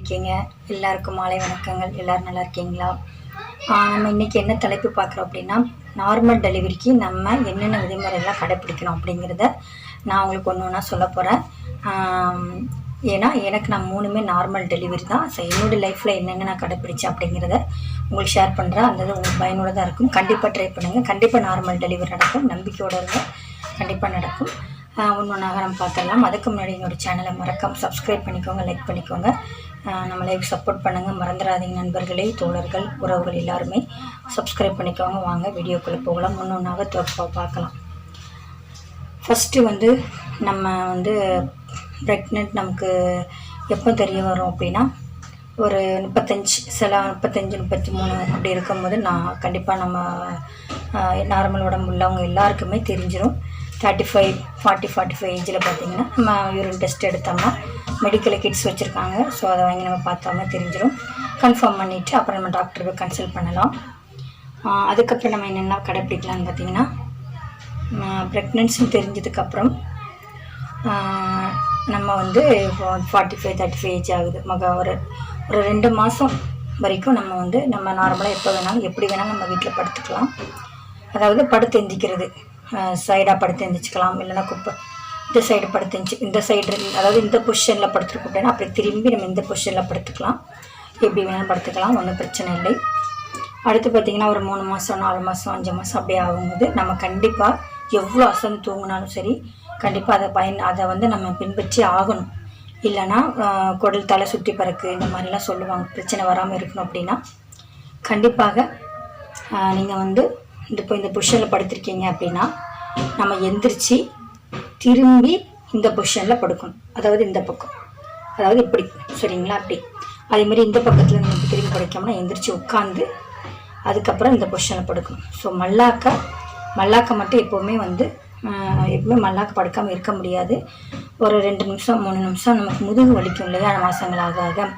இருக்கீங்க? எல்லாருக்கும் மாலை வணக்கங்கள். எல்லோரும் நல்லா இருக்கீங்களா? நம்ம இன்னைக்கு என்ன தலைப்பு பார்க்குறோம் அப்படின்னா நார்மல் டெலிவரிக்கு நம்ம என்னென்ன விதிமுறைகள்லாம் கடைப்பிடிக்கணும் அப்படிங்கிறத நான் உங்களுக்கு ஒன்று ஒன்றா சொல்ல போகிறேன் ஏன்னா எனக்கு நான் மூணுமே நார்மல் டெலிவரி தான். ஸோ என்னோடய லைஃப்பில் என்னென்ன நான் கடைப்பிடிச்சேன் அப்படிங்கிறத உங்களுக்கு ஷேர் பண்ணுறேன் அந்த இது உங்களுக்கு பயனுள்ளதாக இருக்கும். கண்டிப்பாக ட்ரை பண்ணுங்கள் கண்டிப்பாக நார்மல் டெலிவரி நடக்கும். நம்பிக்கையோடு இருங்க. கண்டிப்பாக நடக்கும். ஒன்று ஒன்றாக நம்ம பார்த்துடலாம். அதுக்கு முன்னாடி என்னோடய சேனலை மறக்காமல் சப்ஸ்கிரைப் பண்ணிக்கோங்க லைக் பண்ணிக்கோங்க. நம்ம லைக் சப்போர்ட் பண்ணுங்கள் மறந்துடாதீங்க நண்பர்களே தோழர்கள் உறவுகள் எல்லாருமே. சப்ஸ்கிரைப் பண்ணிக்கோங்க. வாங்க வீடியோக்குள்ளே போகலாம். ஒன்று ஒன்றாக பார்க்கலாம். ஃபஸ்ட்டு வந்து நம்ம வந்து ப்ரெக்னென்ட் நமக்கு எப்போ தெரிய வரும் அப்படின்னா ஒரு முப்பத்தஞ்சு சில முப்பத்தஞ்சு முப்பத்தி மூணு அப்படி இருக்கும்போது நான் கண்டிப்பாக நம்ம நார்மல் உடம்பு உள்ளவங்க எல்லாருக்குமே தெரிஞ்சிடும் thirty five forty forty five ஏஜில் பார்த்தீங்கன்னா நம்ம யூரின் டெஸ்ட் எடுத்தோம்னா மெடிக்கல் கிட்ஸ் வச்சுருக்காங்க. ஸோ அதை வாங்கி நம்ம பார்த்தோம்னா தெரிஞ்சிடும் கன்ஃபார்ம் பண்ணிவிட்டு அப்புறம் நம்ம டாக்டரை போய் கன்சல்ட் பண்ணலாம். அதுக்கப்புறம் நம்ம என்னென்ன கடைப்பிடிக்கலாம்னு பார்த்தீங்கன்னா ப்ரெக்னென்சின்னு தெரிஞ்சதுக்கப்புறம் நம்ம வந்து forty five thirty five age ஆகுது. மக ஒரு ஒரு ரெண்டு மாதம் வரைக்கும் நம்ம வந்து நம்ம நார்மலாக எப்போ வேணாலும் எப்படி வேணாலும் நம்ம வீட்டில் படுத்துக்கலாம். அதாவது படுத்து எந்திக்கிறது. சைடாக படுத்து எந்திரிச்சிக்கலாம். இல்லைன்னா குப்பை இந்த சைடு படுத்துச்சு இந்த சைடு அதாவது இந்த பொசிஷனில் படுத்துருக்கோம் அப்படின்னா அப்படி திரும்பி நம்ம இந்த பொசிஷனில் படுத்துக்கலாம். எப்படி வேணாலும் படுத்துக்கலாம் ஒன்றும் பிரச்சனை இல்லை. அடுத்து பார்த்திங்கன்னா ஒரு மூணு மாதம் நாலு மாதம் அஞ்சு மாதம் அப்படியே ஆகும்போது நம்ம கண்டிப்பாக எவ்வளோ அசந்து தூங்கினாலும் சரி கண்டிப்பாக அதை பயன் அதை வந்து நம்ம பின்பற்றி ஆகணும். இல்லைன்னா குடல் தலை சுற்றி பறக்கு இந்த மாதிரிலாம் சொல்லுவாங்க. பிரச்சனை வராமல் இருக்கணும் அப்படின்னா கண்டிப்பாக நீங்கள் வந்து இந்த இப்போ இந்த புஷனில் படுத்திருக்கீங்க அப்படின்னா நம்ம எந்திரிச்சு திரும்பி இந்த பொசிஷனில் படுக்கணும். அதாவது இந்த பக்கம். அதாவது இப்படி சரிங்களா? அப்படி. அதே மாதிரி இந்த பக்கத்தில் நமக்கு திரும்பி படைக்காமல் எந்திரிச்சு உட்காந்து அதுக்கப்புறம் இந்த பொசிஷனில் படுக்கணும். ஸோ மல்லாக்கா மல்லாக்கா மட்டும் எப்போவுமே வந்து எப்பவுமே மல்லாக்க படுக்காமல் இருக்க முடியாது. ஒரு ரெண்டு நிமிஷம் மூணு நிமிஷம் நமக்கு முதுகு வலிக்கும் இல்லையா? மாதங்கள் ஆக ஆக.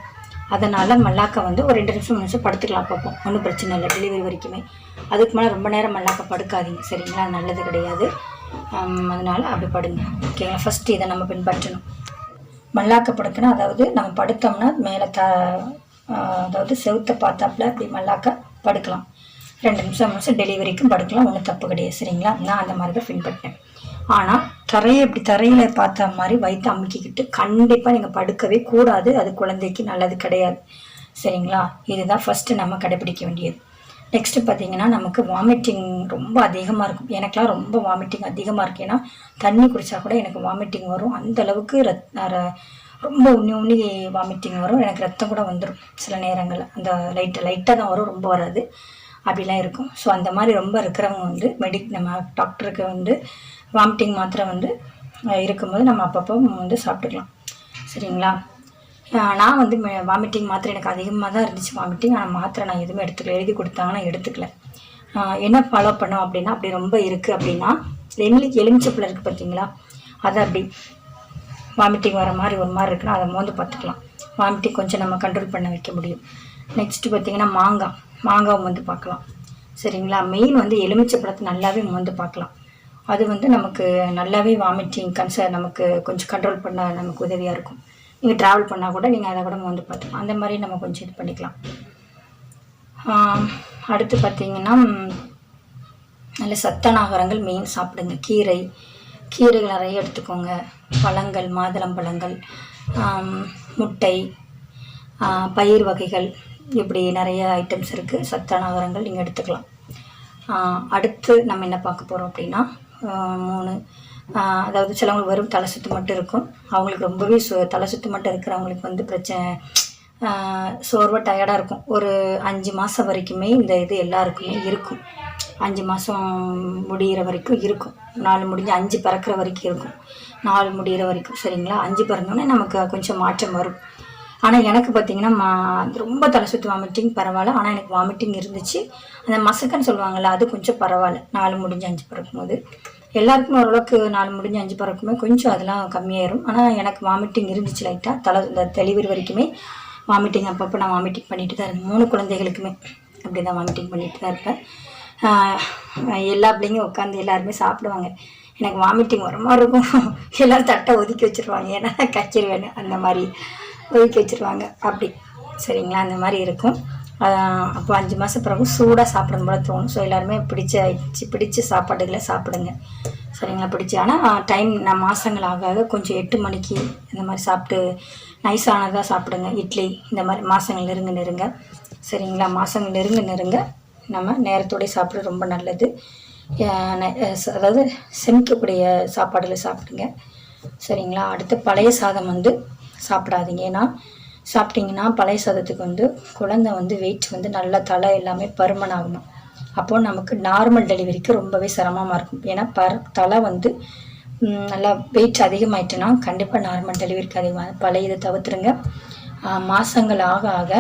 அதனால் மல்லாக்க வந்து ஒரு ரெண்டு நிமிஷம் மூணு நிமிஷம் படுத்துக்கலாம் பார்ப்போம். ஒன்றும் பிரச்சனை இல்லை டெலிவரி வரைக்குமே. அதுக்கு மேலே ரொம்ப நேரம் மல்லாக்க படுக்காதீங்க சரிங்களா? நல்லது கிடையாது. அதனால் அப்படி படுங்க. ஓகேங்களா ஃபஸ்ட்டு இதை நம்ம பின்பற்றணும். மல்லாக்க படுக்கணும் அதாவது நம்ம படுத்தோம்னா மேலே த அதாவது செவுத்தை பார்த்தாப்புல அப்படி மல்லாக்க படுக்கலாம். ரெண்டு நிமிஷம் நிமிஷம் டெலிவரிக்கும் படுக்கலாம். ஒன்றும் தப்பு கிடையாது சரிங்களா? நான் அந்த மாதிரி தான் பின்பற்றேன். ஆனால் தரையை இப்படி தரையில் பார்த்த மாதிரி வயிற்று அமுக்கிக்கிட்டு கண்டிப்பாக நீங்கள் படுக்கவே கூடாது. அது குழந்தைக்கு நல்லது கிடையாது. சரிங்களா? இதுதான் ஃபஸ்ட்டு நம்ம கடைப்பிடிக்க வேண்டியது. நெக்ஸ்ட்டு பார்த்தீங்கன்னா நமக்கு வாமிட்டிங் ரொம்ப அதிகமாக இருக்கும். எனக்கெலாம் ரொம்ப வாமிட்டிங் அதிகமாக இருக்கு. ஏன்னா தண்ணி குடித்தா கூட எனக்கு வாமிட்டிங் வரும். அந்த அளவுக்கு ரத் ர- ரொம்ப உண்ணி உண்ணி வாமிட்டிங் வரும். எனக்கு ரத்தம் கூட வந்துடும் சில நேரங்களில். அந்த லைட்டு லைட்டாக தான் வரும். ரொம்ப வராது. அப்படிலாம் இருக்கும். ஸோ அந்த மாதிரி ரொம்ப இருக்கிறவங்க வந்து மெடிக் நம்ம டாக்டருக்கு வந்து வாமிட்டிங் மாத்திரை வந்து இருக்கும்போது நம்ம அப்பப்போ வந்து சாப்பிட்டுக்கலாம். சரிங்களா? நான் வந்து வாமிட்டிங் மாத்திரை எனக்கு அதிகமாக தான் இருந்துச்சு. வாமிட்டிங் ஆனால் மாத்திரை நான் எதுவுமே எடுத்துக்கல. எழுதி கொடுத்தாங்கன்னா எடுத்துக்கல. என்ன ஃபாலோ பண்ணோம் அப்படின்னா அப்படி ரொம்ப இருக்குது அப்படின்னா எங்களுக்கு எலுமிச்சப்பில் இருக்குது பார்த்தீங்களா? அதை அப்படி வாமிட்டிங் வர மாதிரி ஒரு மாதிரி இருக்குன்னா அதை மோந்து பார்த்துக்கலாம். வாமிட்டிங் கொஞ்சம் நம்ம கண்ட்ரோல் பண்ண வைக்க முடியும். நெக்ஸ்ட்டு பார்த்தீங்கன்னா மாங்காய். மாங்காவை வந்து பார்க்கலாம். சரிங்களா? மெயின் வந்து எலுமிச்சப்பழத்தை நல்லாவே மோந்து பார்க்கலாம். அது வந்து நமக்கு நல்லாவே வாமிட்டிங் கன்சர் நமக்கு கொஞ்சம் கண்ட்ரோல் பண்ண நமக்கு உதவியாக இருக்கும். நீங்கள் ட்ராவல் பண்ணால் கூட நீங்கள் அதை கூட வந்து பார்த்துக்கலாம். அந்த மாதிரி நம்ம கொஞ்சம் இது பண்ணிக்கலாம். அடுத்து பார்த்தீங்கன்னா நல்ல சத்த நாகரங்கள் மெயின் சாப்பிடுங்க. கீரை கீரைகள் நிறைய எடுத்துக்கோங்க. பழங்கள் மாதுளம்பழங்கள் முட்டை பயிர் வகைகள் இப்படி நிறைய ஐட்டம்ஸ் இருக்குது சத்த நாகரங்கள் நீங்கள் எடுத்துக்கலாம். அடுத்து நம்ம என்ன பார்க்க போகிறோம் அப்படின்னா மூணு அதாவது சிலவங்களுக்கு வெறும் தலை சுத்து மட்டும் இருக்கும். அவங்களுக்கு ரொம்பவே சு தலை சுத்து மட்டும் இருக்கிறவங்களுக்கு வந்து பிரச்சனை சோர்வாக டயர்டாக இருக்கும். ஒரு அஞ்சு மாதம் வரைக்குமே இந்த இது எல்லாருக்குமே இருக்கும். அஞ்சு மாதம் முடிகிற வரைக்கும் இருக்கும். நாலு முடிஞ்சு அஞ்சு பிறக்கிற வரைக்கும் இருக்கும். நாலு முடிகிற வரைக்கும் சரிங்களா? அஞ்சு பிறந்தோடனே நமக்கு கொஞ்சம் மாற்றம் வரும். ஆனால் எனக்கு பார்த்தீங்கன்னா மா ரொம்ப தலை சுற்றி வாமிட்டிங் பரவாயில்ல. ஆனால் எனக்கு வாமிட்டிங் இருந்துச்சு. அந்த மசக்கன்னு சொல்லுவாங்கள்ல அது கொஞ்சம் பரவாயில்ல. நாலு முடிஞ்சு அஞ்சு பிறக்கும்போது. எல்லாருக்குமே ஓரளவுக்கு நாலு முடிஞ்ச அஞ்சு பிறக்குமே கொஞ்சம் அதெல்லாம் கம்மியாயிரும். ஆனால் எனக்கு வாமிட்டிங் இருந்துச்சு லைட்டாக தலை இந்த டெலிவரி வரைக்குமே வாமிட்டிங் அப்பப்போ நான் வாமிட்டிங் பண்ணிட்டு தான் இருந்தேன். மூணு குழந்தைகளுக்குமே அப்படி தான் வாமிட்டிங் பண்ணிட்டு தான் இருப்பேன். எல்லா பிள்ளைங்க உட்காந்து எல்லாருமே சாப்பிடுவாங்க. எனக்கு வாமிட்டிங் வர மாதிரி இருக்கும். எல்லோரும் தட்டை ஒதுக்கி வச்சிருவாங்க. ஏன்னா கச்சிருவேன் அந்த மாதிரி ஒதுக்கி வச்சுருவாங்க. அப்படி. சரிங்களா? அந்த மாதிரி இருக்கும். அப்போ அஞ்சு மாதம் பிறகு சூடாக சாப்பிடும் போல தோணும். ஸோ எல்லாருமே பிடிச்ச பிடிச்ச சாப்பாடுகளை சாப்பிடுங்க. சரிங்களா பிடிச்சி. ஆனால் டைம் நான் மாதங்கள் ஆக ஆக கொஞ்சம் எட்டு மணிக்கு இந்த மாதிரி சாப்பிட்டு நைஸ் ஆனதாக சாப்பிடுங்க. இட்லி இந்த மாதிரி மாதங்கள் நெருங்க நெருங்க. சரிங்களா மாதங்கள் நெருங்க நெருங்க நம்ம நேரத்தோடய சாப்பிட ரொம்ப நல்லது. அதாவது செமிக்கக்கூடிய சாப்பாடுகளை சாப்பிடுங்க. சரிங்களா அடுத்து பழைய சாதம் வந்து சாப்பிடாதீங்க. ஏன்னா சாப்பிட்டிங்கன்னா பழைய சாதத்துக்கு வந்து குழந்தை வந்து வெயிட் வந்து நல்லா தலை எல்லாமே பருமன் ஆகணும் அப்போது நமக்கு நார்மல் டெலிவரிக்கு ரொம்பவே சிரமமாக இருக்கும். ஏன்னா பர் தலை வந்து நல்லா வெயிட் அதிகமாயிட்டுன்னா கண்டிப்பாக நார்மல் டெலிவரிக்கு அதிகமாக பழைய இதை தவிர்த்துருங்க. மாதங்கள் ஆக ஆக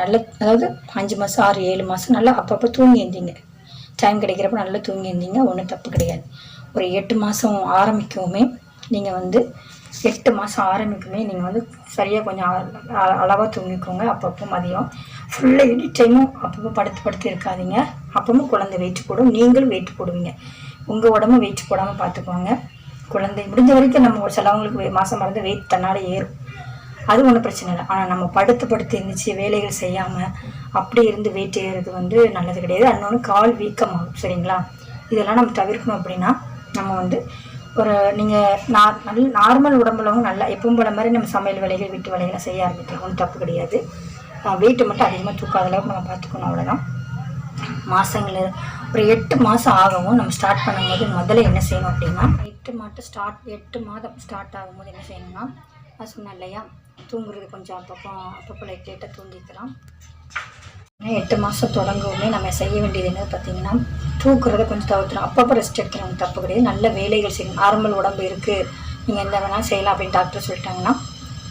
நல்ல அதாவது அஞ்சு மாதம் ஆறு ஏழு மாதம் நல்லா அப்பப்போ தூங்கி இருந்தீங்க டைம் கிடைக்கிறப்ப நல்லா தூங்கி இருந்தீங்க ஒன்றும் தப்பு கிடையாது. ஒரு எட்டு மாதம் ஆரம்பிக்கவுமே நீங்கள் வந்து எட்டு மாதம் ஆரம்பிக்குமே நீங்கள் வந்து சரியாக கொஞ்சம் அளவாக தூங்கிக்கோங்க. அப்பப்போ மதியம். ஃபுல்லாக எனி டைமும் அப்பப்போ படுத்து படுத்து இருக்காதீங்க. அப்பவும் குழந்தை வெயிட் போடும். நீங்களும் வெயிட் போடுவீங்க. உங்கள் உடம்பு வெயிட் போடாமல் பார்த்துக்கோங்க குழந்தை முடிஞ்ச வரைக்கும் நம்ம ஒரு சிலவங்களுக்கு மாதம் மறந்து வெயிட் தன்னால் ஏறும். அது ஒன்றும் பிரச்சனை இல்லை. ஆனால் நம்ம படுத்து படுத்து இருந்துச்சு வேலைகள் செய்யாமல் அப்படி இருந்து வெயிட் ஏறுறது வந்து நல்லது கிடையாது. இன்னொன்று கால் வீக்கமாகும். சரிங்களா? இதெல்லாம் நம்ம தவிர்க்கணும் அப்படின்னா நம்ம வந்து ஒரு நீங்கள் நார் நல்ல நார்மல் உடம்புலவும் நல்லா எப்பவும் போல மாதிரி நம்ம சமையல் வேலைகள் வீட்டு வேலைகளை செய்ய ஆரம்பிக்கலாம் ஒன்றும் தப்பு கிடையாது. வெயிட்டை மட்டும் அதிகமாக தூக்காத அளவுக்கு நம்ம பார்த்துக்கணும் அவ்வளோதான் மாதங்கள் ஒரு எட்டு மாதம் ஆகவும் நம்ம ஸ்டார்ட் பண்ணும்போது முதல்ல என்ன செய்யணும் அப்படின்னா எட்டு மாதம் ஸ்டார்ட் எட்டு மாதம் ஸ்டார்ட் ஆகும்போது என்ன செய்யணும்னா நான் சொன்னேன் இல்லையா தூங்குறது கொஞ்சம் அப்பப்போ அப்பப்போ லைட் லைட்டாக தூங்கிக்கலாம். எட்டு மாதம் தொடங்கவுமே நம்ம செய்ய வேண்டியது என்ன பார்த்தீங்கன்னா தூக்குறத கொஞ்சம் தவிர்த்துடும் அப்பப்போ ரெஸ்ட் எடுக்கணும். தப்பு கிடையாது. நல்ல வேலைகள் செய்யணும். நார்மல் உடம்பு இருக்குது நீங்கள் எந்த வேணாலும் செய்யலாம் அப்படின்னு டாக்டர் சொல்லிட்டாங்கன்னா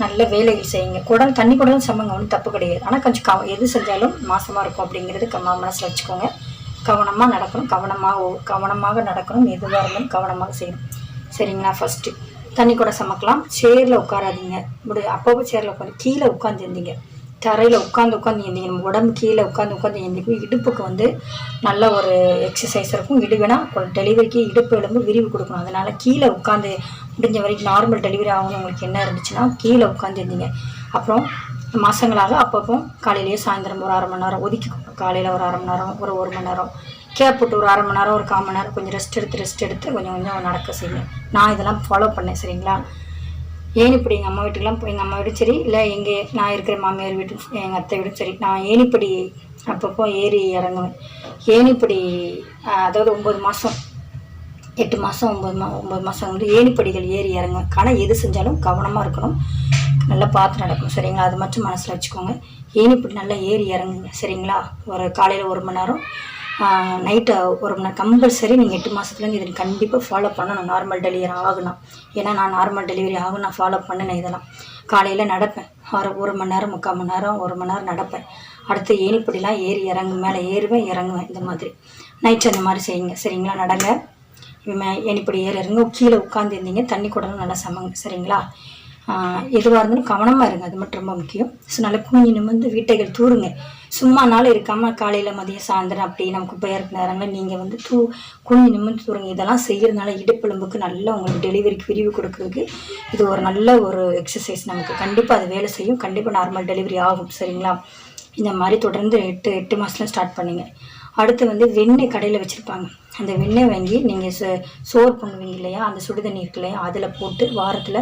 நல்ல வேலைகள் செய்யுங்க. குடல் தண்ணி குடலும் சமங்க ஒன்றும் தப்பு கிடையாது. ஆனால் கொஞ்சம் கவ எது செஞ்சாலும் மாசமாக இருக்கும் அப்படிங்கிறது கம்ம மனசில் வச்சுக்கோங்க. கவனமாக நடக்கணும். கவனமாக கவனமாக நடக்கணும். எதுவாக இருந்தாலும் கவனமாக செய்யணும். சரிங்களா? ஃபஸ்ட்டு தண்ணி கூட சமைக்கலாம். சேரில் உட்காராதீங்க. முடி அப்பப்போ சேரில் உட்காந்து கீழே உட்காந்துருந்தீங்க தரையில் உட்காந்து உட்காந்து எந்திங்க நம்ம உடம்பு கீழே உட்காந்து உட்காந்து எந்திக்கும் இடுப்புக்கு வந்து நல்ல ஒரு எக்ஸசைஸ் இருக்கும். இடுவேனா டெலிவரிக்கு இடுப்பு எலும்பு விரிவு கொடுக்கணும். அதனால் கீழே உட்காந்து முடிஞ்ச வரைக்கும் நார்மல் டெலிவரி ஆகணும் உங்களுக்கு என்ன இருந்துச்சுன்னா கீழே உட்காந்து இருந்தீங்க அப்புறம் மாதங்களாக அப்பப்போ காலையிலேயே சாயந்தரம் ஒரு அரை மணி நேரம் ஒதுக்கி காலையில் ஒரு அரை மணி நேரம் ஒரு ஒரு மணி நேரம். கேப் ஒரு அரை மணி நேரம் ஒரு கால் மணி நேரம் கொஞ்சம் ரெஸ்ட் எடுத்து ரெஸ்ட் எடுத்து கொஞ்சம் கொஞ்சம் நடக்க செய்யுங்க. நான் இதெல்லாம் ஃபாலோ பண்ணேன். சரிங்களா? ஏன் இப்படி எங்கள் அம்மா வீட்டுக்கெலாம் போய் எங்கள் அம்மா வீடும் சரி இல்லை எங்கள் நான் இருக்கிற மாமியார் வீடும் எங்கள் அத்தை வீடும் சரி நான் ஏணிப்படி அப்பப்போ ஏறி இறங்குவேன். ஏணிப்படி அதாவது ஒம்பது மாதம் எட்டு மாதம் ஒம்பது மா ஒம்பது மாதம் வந்து ஏணிப்படிகள் ஏறி இறங்குவேன். ஆனால் எது செஞ்சாலும் கவனமாக இருக்கணும். நல்லா பார்த்து நடக்கணும் சரிங்களா? அது மட்டும் மனசில் வச்சுக்கோங்க. ஏணிப்படி நல்லா ஏறி இறங்குங்க சரிங்களா? ஒரு காலையில் ஒரு மணி நேரம் நைட்டு ஒரு மணி நேரம் கம்பல்சரி நீங்கள் எட்டு மாதத்துலேருந்து இதை கண்டிப்பாக ஃபாலோ பண்ணணும். நார்மல் டெலிவரி ஆகணும். ஏன்னா நான் நார்மல் டெலிவரி ஆகும் நான் ஃபாலோ பண்ணினேன் இதெல்லாம். காலையில் நடப்பேன். ஒரு ஒரு மணி நேரம் முக்கால் மணி நேரம் ஒரு மணி நேரம் நடப்பேன். அடுத்து ஏணிப்படிலாம் ஏறி இறங்கு மேலே ஏறுவேன் இறங்குவேன். இந்த மாதிரி. நைட் அந்த மாதிரி செய்யுங்க. சரிங்களா? நடங்க. மே- ஏணிப்படி ஏற இறங்க. கீழே உட்காந்துருந்தீங்க தண்ணி கூடலாம் நல்லா சமங்க. சரிங்களா? எதுவாக இருந்தாலும் கவனமாக இருங்க. அது மட்டும் ரொம்ப முக்கியம். ஸோ நல்லா குனிஞ்சு நிமிர்ந்து வீட்டைகள் தூருங்க. சும்மா நாள் இருக்காமல் காலையில் மதியம் சாயந்தரம் அப்படி நமக்கு பெயருக்கு நேரங்களில் நீங்கள் வந்து தூ குனிஞ்சு நிமிர்ந்து தூருங்க. இதெல்லாம் செய்கிறதுனால இடுப்பெலும்புக்கு நல்லா உங்களுக்கு டெலிவரிக்கு விரிவு கொடுக்குறதுக்கு இது ஒரு நல்ல ஒரு எக்ஸசைஸ் நமக்கு. கண்டிப்பாக அது வேலை செய்யும். கண்டிப்பாக நார்மல் டெலிவரி ஆகும். சரிங்களா? இந்த மாதிரி தொடர்ந்து எட்டு எட்டு மாதத்துல ஸ்டார்ட் பண்ணுங்க. அடுத்து வந்து வெண்ணெய் கடையில் வச்சுருப்பாங்க. அந்த வெண்ணெய் வாங்கி நீங்கள் சோ சோறு பண்ணுவீங்க இல்லையா? அந்த சுடுதண்ணி இருக்கு இல்லையா? அதில் போட்டு வாரத்தில்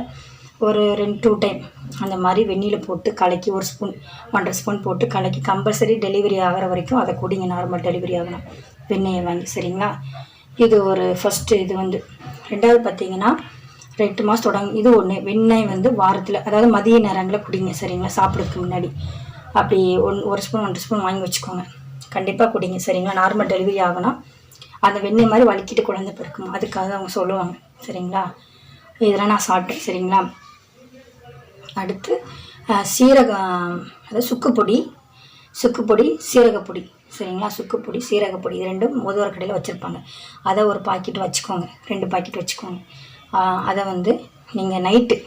ஒரு ரெண்டு டூ டைம் அந்த மாதிரி வெந்நியில் போட்டு கலக்கி ஒரு ஸ்பூன் ஒன்றரை ஸ்பூன் போட்டு கலக்கி கம்பல்சரி டெலிவரி ஆகிற வரைக்கும் அதை குடிங்க. நார்மல் டெலிவரி ஆகணும். வெண்ணெயை வாங்கி சரிங்களா? இது ஒரு ஃபஸ்ட்டு இது வந்து. ரெண்டாவது பார்த்தீங்கன்னா ரெண்டு மாதம் தொடங்க இது ஒன்று வெண்ணெய் வந்து வாரத்தில் அதாவது மதிய நேரங்களில் குடிங்க சரிங்களா? சாப்பிட்றதுக்கு முன்னாடி. அப்படி ஒன் ஒரு ஸ்பூன் ஒன்றரை ஸ்பூன் வாங்கி வச்சுக்கோங்க. கண்டிப்பாக குடிங்க சரிங்களா? நார்மல் டெலிவரி ஆகணும். அந்த வெண்ணெய் மாதிரி வலிக்கிட்டு குழந்தை பிறக்கும்? அதுக்காக அவங்க சொல்லுவாங்க சரிங்களா? இதெல்லாம் நான் சாப்பிட்டேன் சரிங்களா? அடுத்து சீரகம் அதாவது சுக்குப்பொடி சுக்குப்பொடி சீரகப்பொடி. சரிங்களா? சுக்குப்பொடி சீரகப்பொடி இது ரெண்டும் முதுவர் கடையில் வச்சுருப்பாங்க. அதை ஒரு பாக்கெட் வச்சுக்கோங்க. ரெண்டு பாக்கெட் வச்சுக்கோங்க. அதை வந்து நீங்கள் நைட்டு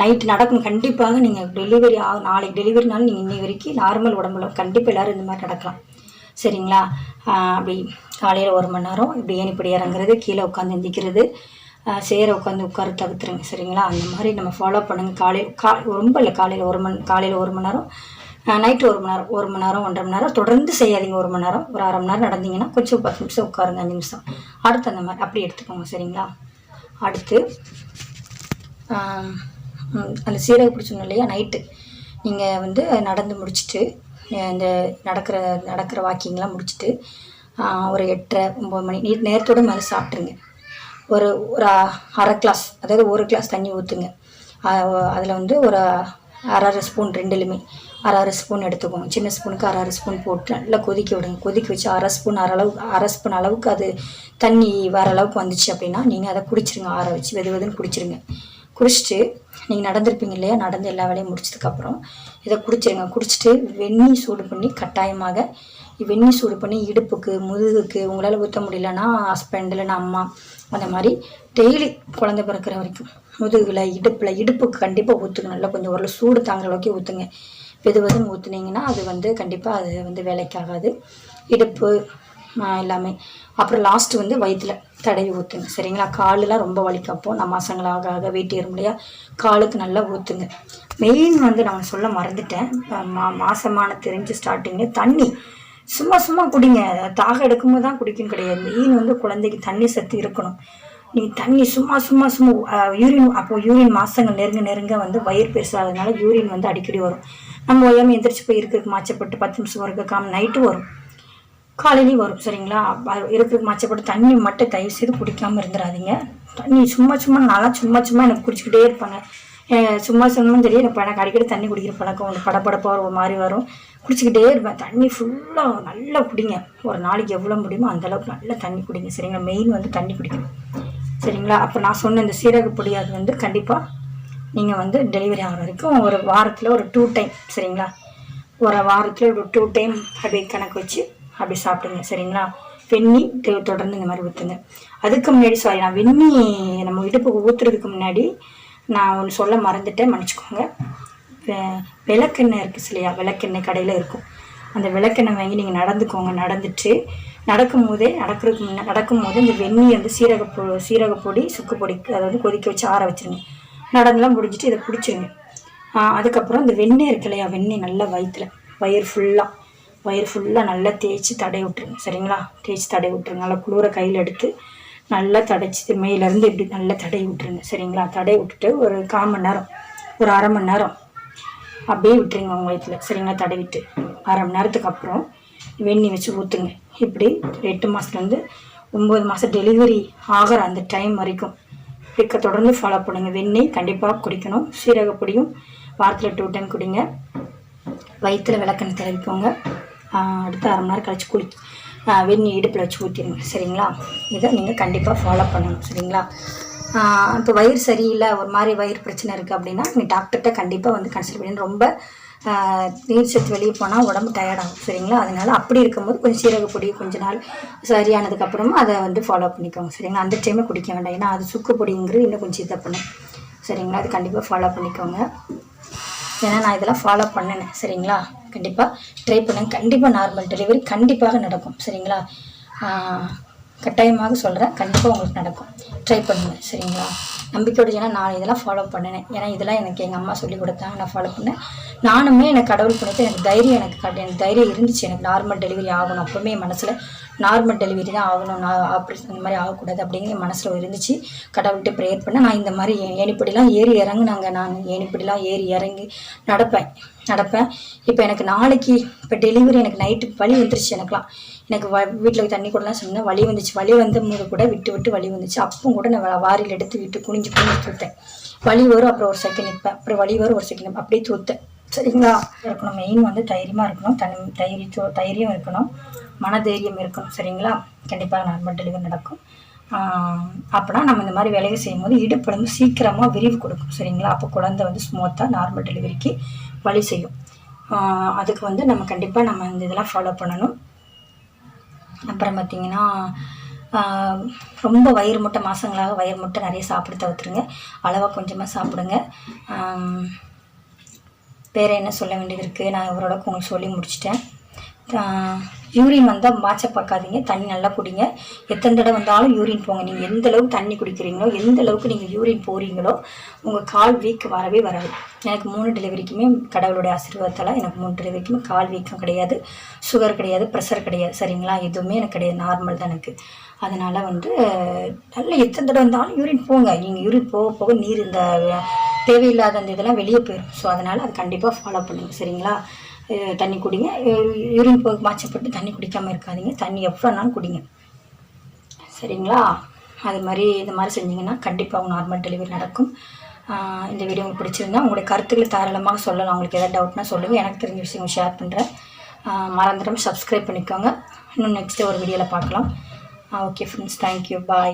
நைட்டு நடக்கும் கண்டிப்பாக நீங்கள் டெலிவரி ஆ நாளைக்கு டெலிவரினாலும் நீங்கள் இன்னி வரைக்கும் நார்மல் உடம்புல கண்டிப்பாக எல்லோரும் இந்த மாதிரி நடக்கலாம். சரிங்களா? அப்படி காலையில் ஒரு மணி நேரம் இப்படி ஏணிப்படி இறங்குறது கீழே உட்காந்து எந்திக்கிறது சேர உட்காந்து உட்கார தவிர்த்துருங்க சரிங்களா? அந்த மாதிரி நம்ம ஃபாலோ பண்ணுங்கள் காலையில் கா ரொம்ப இல்லை காலையில் ஒரு மணி காலையில் ஒரு மணி நேரம் நைட்டு ஒரு மணி நேரம் ஒரு மணி நேரம் ஒன்றரை மணி நேரம் தொடர்ந்து செய்யாதீங்க ஒரு மணி நேரம் ஒரு அரை மணி நேரம் நடந்தீங்கன்னா கொஞ்சம் பத்து நிமிஷம் உட்காருங்க அஞ்சு நிமிஷம். அடுத்து அந்த மாதிரி அப்படி எடுத்துக்கோங்க சரிங்களா? அடுத்து அந்த சீரக பிடிச்சோம் இல்லையா நைட்டு நீங்கள் வந்து நடந்து முடிச்சுட்டு இந்த நடக்கிற நடக்கிற வாக்கிங்லாம் முடிச்சுட்டு ஒரு எட்டரை ஒம்பது மணி நீ நேரத்தோட மேலே சாப்பிட்ருங்க ஒரு ஒரு அரை கிளாஸ் அதாவது ஒரு கிளாஸ் தண்ணி ஊற்றுங்க அதில் வந்து ஒரு அரை அரை ஸ்பூன் ரெண்டுலையுமே அரை அரை ஸ்பூன் எடுத்துக்கோங்க. சின்ன ஸ்பூனுக்கு அரை அரை ஸ்பூன் போட்டு நல்லா கொதிக்க விடுங்க. கொதிக்க வச்சு அரை ஸ்பூன் அரை அரை ஸ்பூன் அளவுக்கு அது தண்ணி வர அளவுக்கு வந்துச்சு அப்படின்னா நீங்கள் அதை குடிச்சிருங்க. ஆற வச்சு வெது வெதுன்னு குடிச்சிருங்க. குடிச்சிட்டு நீங்கள் நடந்திருப்பீங்க இல்லையா? நடந்து எல்லா வேலையும் முடிச்சதுக்கப்புறம் இதை குடிச்சிருங்க. குடிச்சிட்டு வெந்நீர் சூடு பண்ணி கட்டாயமாக வெந்நீர் சூடு பண்ணி இடுப்புக்கு முதுகுக்கு உங்களால் ஊற்ற முடியலன்னா ஹஸ்பண்ட் இல்லைன்னா அம்மா அந்த மாதிரி டெய்லி குழந்தை பிறக்கிற வரைக்கும். முதுகில் இடுப்பில் இடுப்புக்கு கண்டிப்பாக ஊற்றுங்க நல்லா கொஞ்சம் ஓரளவு சூடு தாங்குற அளவுக்கு ஊற்றுங்க வெது வெதுன்னு ஊற்றுனீங்கன்னா அது வந்து கண்டிப்பாக அது வந்து வேலைக்காகாது. இடுப்பு எல்லாமே. அப்புறம் லாஸ்ட்டு வந்து வயிற்றுல தடவி ஊற்றுங்க சரிங்களா? காலெலாம் ரொம்ப வலிக்கும் நம்ம நான் மாதங்களாக ஆக வெயிட் ஏறும் இல்லையா? காலுக்கு நல்லா ஊற்றுங்க மெயின் வந்து நான் சொல்ல மறந்துட்டேன். மா மாதமான தெரிஞ்சு ஸ்டார்டிங்கு தண்ணி. சும்மா சும்மா குடிங்க. தாகம் எடுக்கும்போது தான் குடிக்கணும் கிடையாது. மீன் வந்து குழந்தைக்கு தண்ணி சத்து இருக்கணும். நீ தண்ணி சும்மா சும்மா சும்மா யூரின் அப்போ யூரின் மாசங்கள் நெருங்க நெருங்க வந்து வயிறு பெருசாகிறதுனால யூரின் வந்து அடிக்கடி வரும். நம்ம ஓயாம எந்திரிச்சு போய் இருக்கிறதுக்கு மாச்சப்பட்டு பத்து நிமிஷம் வரைக்கும் நைட்டு வரும். காலையிலையும் வரும் சரிங்களா? இருக்கிறதுக்கு மாச்சப்பட்டு தண்ணி மட்டும் தயவு செய்து குடிக்காமல் இருந்துடாதீங்க தண்ணி சும்மா சும்மா நல்லா சும்மா சும்மா எனக்கு குடிச்சிக்கிட்டே இருப்பாங்க. சும்மா சொன்னாலும் தெரியும் எனக்கு எனக்கு அடிக்கடி தண்ணி குடிக்கிற பழக்கம் ஒன்று படப்படப்பாக ஒரு மாதிரி வரும். குடிச்சிக்கிட்டே இருப்பேன். தண்ணி ஃபுல்லாக நல்லா குடிங்க. ஒரு நாளைக்கு எவ்வளோ முடியுமோ அந்தளவுக்கு நல்லா தண்ணி குடிங்க. சரிங்களா? மெயின் வந்து தண்ணி குடிக்கணும். சரிங்களா? அப்போ நான் சொன்ன இந்த சீரக பொடி அது வந்து கண்டிப்பாக நீங்கள் வந்து டெலிவரி ஆகிற வரைக்கும் ஒரு வாரத்தில் ஒரு டூ டைம் சரிங்களா? ஒரு வாரத்தில் ஒரு டூ டைம் அப்படி கணக்கு வச்சு அப்படி சாப்பிடுங்க. சரிங்களா? வெந்நி தொடர்ந்து இந்த மாதிரி ஊற்றுங்க அதுக்கு முன்னாடி சாரி நான் வெந்நி நம்ம இடுப்புக்கு ஊற்றுறதுக்கு முன்னாடி நான் ஒன்று சொல்ல மறந்துட்டேன் மன்னிச்சுக்கோங்க. விளக்கெண்ணெய் இருக்குது இல்லையா விளக்கெண்ணெய் கடையில் இருக்கும். அந்த விளக்கெண்ணெய் வாங்கி நீங்கள் நடந்துக்கோங்க. நடந்துட்டு நடக்கும் போதே நடக்கிறதுக்கு முன்னே நடக்கும் போது இந்த வெந்நி வந்து சீரக பொ சீரக பொடி சுக்கு பொடி அதை வந்து கொதிக்க வச்சு ஆற வச்சிருங்க. நடந்தெல்லாம் முடிஞ்சிட்டு இதை பிடிச்சிருங்க. அதுக்கப்புறம் இந்த வெண்ணெய் இருக்கு இல்லையா? வெண்ணெய் நல்லா வயிற்றுல வயிறு ஃபுல்லாக வயிறு ஃபுல்லாக நல்லா தேய்ச்சி தடை விட்டுருங்க. சரிங்களா? தேய்ச்சி தடை விட்டுருங்க. நல்லா குளிர கையில் எடுத்து நல்லா தடைச்சி மேலேருந்து இப்படி நல்லா தடை விட்டுருங்க சரிங்களா? தடை விட்டுட்டு ஒரு கால் மணி நேரம் ஒரு அரை மணி நேரம் அப்படியே விட்டுருங்க உங்கள் வயிற்றுல சரிங்களா? தடவிட்டு. அரை மணி நேரத்துக்கு அப்புறம் வெண்ணி வச்சு ஊற்றுங்க இப்படி எட்டு மாதத்துலேருந்து ஒம்பது மாதம் டெலிவரி ஆகிற அந்த டைம் வரைக்கும். பிக்க தொடர்ந்து ஃபாலோ பண்ணுங்க. வெண்ணெய் கண்டிப்பாக குடிக்கணும். சீரகப்பொடியும் வாரத்தில் டூ டைம் குடிங்க. வயிற்றில் விளக்கெண்ணெய் தடவிக்கோங்க. அடுத்த அடுத்து அரை மணி நேரம் கழிச்சு குளி வெந்நி இடுப்பில் வச்சு ஊற்றிடுங்க சரிங்களா? இதை நீங்கள் கண்டிப்பாக ஃபாலோ பண்ணணும் சரிங்களா? இப்போ வயிறு சரியில்லை ஒரு மாதிரி வயிறு பிரச்சனை இருக்குது அப்படின்னா நீங்கள் டாக்டர்கிட்ட கண்டிப்பாக வந்து கன்சல்ட் பண்ணி ரொம்ப நீர் சத்து வெளியே போனால் உடம்பு டயர்டாகும் சரிங்களா? அதனால அப்படி இருக்கும்போது கொஞ்சம் சீரக பொடி கொஞ்ச நாள் சரியானதுக்கப்புறமா அதை வந்து ஃபாலோ பண்ணிக்கோங்க சரிங்களா? அந்த டைமே குடிக்க வேண்டாம். ஏன்னா அது சுக்கு பொடிங்கிறது இன்னும் கொஞ்சம் இதை பண்ணும் சரிங்களா? அது கண்டிப்பாக ஃபாலோ பண்ணிக்கோங்க. ஏன்னா நான் இதெல்லாம் ஃபாலோ பண்ணினேன் சரிங்களா? கண்டிப்பாக ட்ரை பண்ணுங்க. கண்டிப்பாக நார்மல் டெலிவரி கண்டிப்பாக நடக்கும். சரிங்களா? கட்டாயமாக சொல்கிறேன் கண்டிப்பாக உங்களுக்கு நடக்கும். ட்ரை பண்ணுங்க. சரிங்களா? நம்பிக்கையோட ஏன்னா நான் இதெல்லாம் ஃபாலோ பண்ணினேன். ஏன்னா இதெல்லாம் எனக்கு எங்கள் அம்மா சொல்லி கொடுத்தாங்க. நான் ஃபாலோ பண்ணேன். நானுமே எனக்கு கடவுள் பண்ணிட்டு எனக்கு தைரியம் எனக்கு கட்ட- எனக்கு தைரியம் இருந்துச்சு. எனக்கு நார்மல் டெலிவரி ஆகணும். அப்போவுமே என் மனசில் நார்மல் டெலிவரி தான் ஆகணும். நான் ஆப்ரேஷன் இந்த மாதிரி ஆகக்கூடாது அப்படிங்கிற என் மனசில் இருந்துச்சு. கடவுள்கிட்ட ப்ரேயர் பண்ணேன். நான் இந்த மாதிரி ஏ- ஏணிப்படிலாம் ஏறி இறங்குனாங்க. நான் ஏணிப்படிலாம் ஏறி இறங்கி நடப்பேன். நடப்பேன் இப்போ எனக்கு நாளைக்கு இப்போ டெலிவரி எனக்கு நைட்டு வலி வந்துருச்சு எனக்குலாம் எனக்கு வ வீட்டில் தண்ணி கூடலாம் சொன்னேன். வலி வந்துச்சு. வலி வந்த போது கூட விட்டு விட்டு வலி வந்துச்சு. அப்பவும் கூட நான் வாரியில் எடுத்து விட்டு குனிஞ்சு குனிஞ்சு தூத்தேன். வலி வரும் அப்புறம் ஒரு செகண்ட் நிற்பேன் அப்புறம் வலி வரும் ஒரு செகண்ட் அப்படியே தூத்தேன். சரிங்களா? இருக்கணும். மெயின் வந்து தைரியமாக இருக்கணும். தன் தைரிய தைரியம் இருக்கணும். மனதைரியம் இருக்கணும். சரிங்களா? கண்டிப்பாக நார்மல் டெலிவரி நடக்கும். அப்போனா நம்ம இந்த மாதிரி வேலையை செய்யும்போது இடுப்பு வந்து சீக்கிரமாக விரிவு கொடுக்கும். சரிங்களா? அப்போ குழந்தை வந்து ஸ்மூத்தாக நார்மல் டெலிவரிக்கு வழி செய்யும். அதுக்கு வந்து நம்ம கண்டிப்பாக நம்ம இந்த இதெல்லாம் ஃபாலோ பண்ணணும். அப்புறம் பார்த்திங்கன்னா ரொம்ப வயிறு முட்டை மாதங்களாக வயிறு முட்டை நிறைய சாப்பிட தவிர்த்துருங்க அளவாக கொஞ்சமாக சாப்பிடுங்க. வேறு என்ன சொல்ல வேண்டியது இருக்குது நான் இவரோட உங்களுக்கு சொல்லி முடிச்சிட்டேன். யூரின் வந்தால் மாச்ச பார்க்காதீங்க. தண்ணி நல்லா குடிங்க. எத்தனை தடவை வந்தாலும் யூரின் போங்க. நீங்கள் எந்த அளவுக்கு தண்ணி குடிக்கிறீங்களோ எந்த அளவுக்கு நீங்கள் யூரின் போகிறீங்களோ உங்கள் கால் வீக் வரவே வராது. எனக்கு மூணு டெலிவரிக்குமே கடவுளுடைய ஆசீர்வாதத்தால் எனக்கு மூணு டெலிவரிக்குமே கால் வீக்கம் கிடையாது சுகர் கிடையாது ப்ரெஷர் கிடையாது. சரிங்களா? எதுவுமே எனக்கு கிடையாது. நார்மல் தான் எனக்கு. அதனால் வந்து நல்ல எத்தனை தடவை வந்தாலும் யூரின் போங்க. நீங்கள் யூரின் போக போக நீர் இந்த தேவையில்லாத அந்த இதெல்லாம் வெளியே போயிடும் ஸோ அதனால் அது கண்டிப்பாக ஃபாலோ பண்ணுங்கள் சரிங்களா? தண்ணி குடிங்க. யூரின் போக மாச்சப்பட்டு தண்ணி குடிக்காமல் இருக்காதீங்க. தண்ணி எவ்வளோனாலும் குடிங்க. சரிங்களா? அது மாதிரி இந்த மாதிரி செஞ்சிங்கன்னா கண்டிப்பாக நார்மல் டெலிவரி நடக்கும். இந்த வீடியோ உங்களுக்கு பிடிச்சிருந்தா உங்களுடைய கருத்துக்களை தாராளமாக சொல்லலாம். உங்களுக்கு எதாவது டவுட்னா சொல்லுங்கள் எனக்கு தெரிஞ்ச விஷயம் ஷேர் பண்ணுறேன் மறந்துடாமல் சப்ஸ்கிரைப் பண்ணிக்கோங்க. இன்னும் நெக்ஸ்ட்டு ஒரு வீடியோவில் பார்க்கலாம். Okay friends thank you bye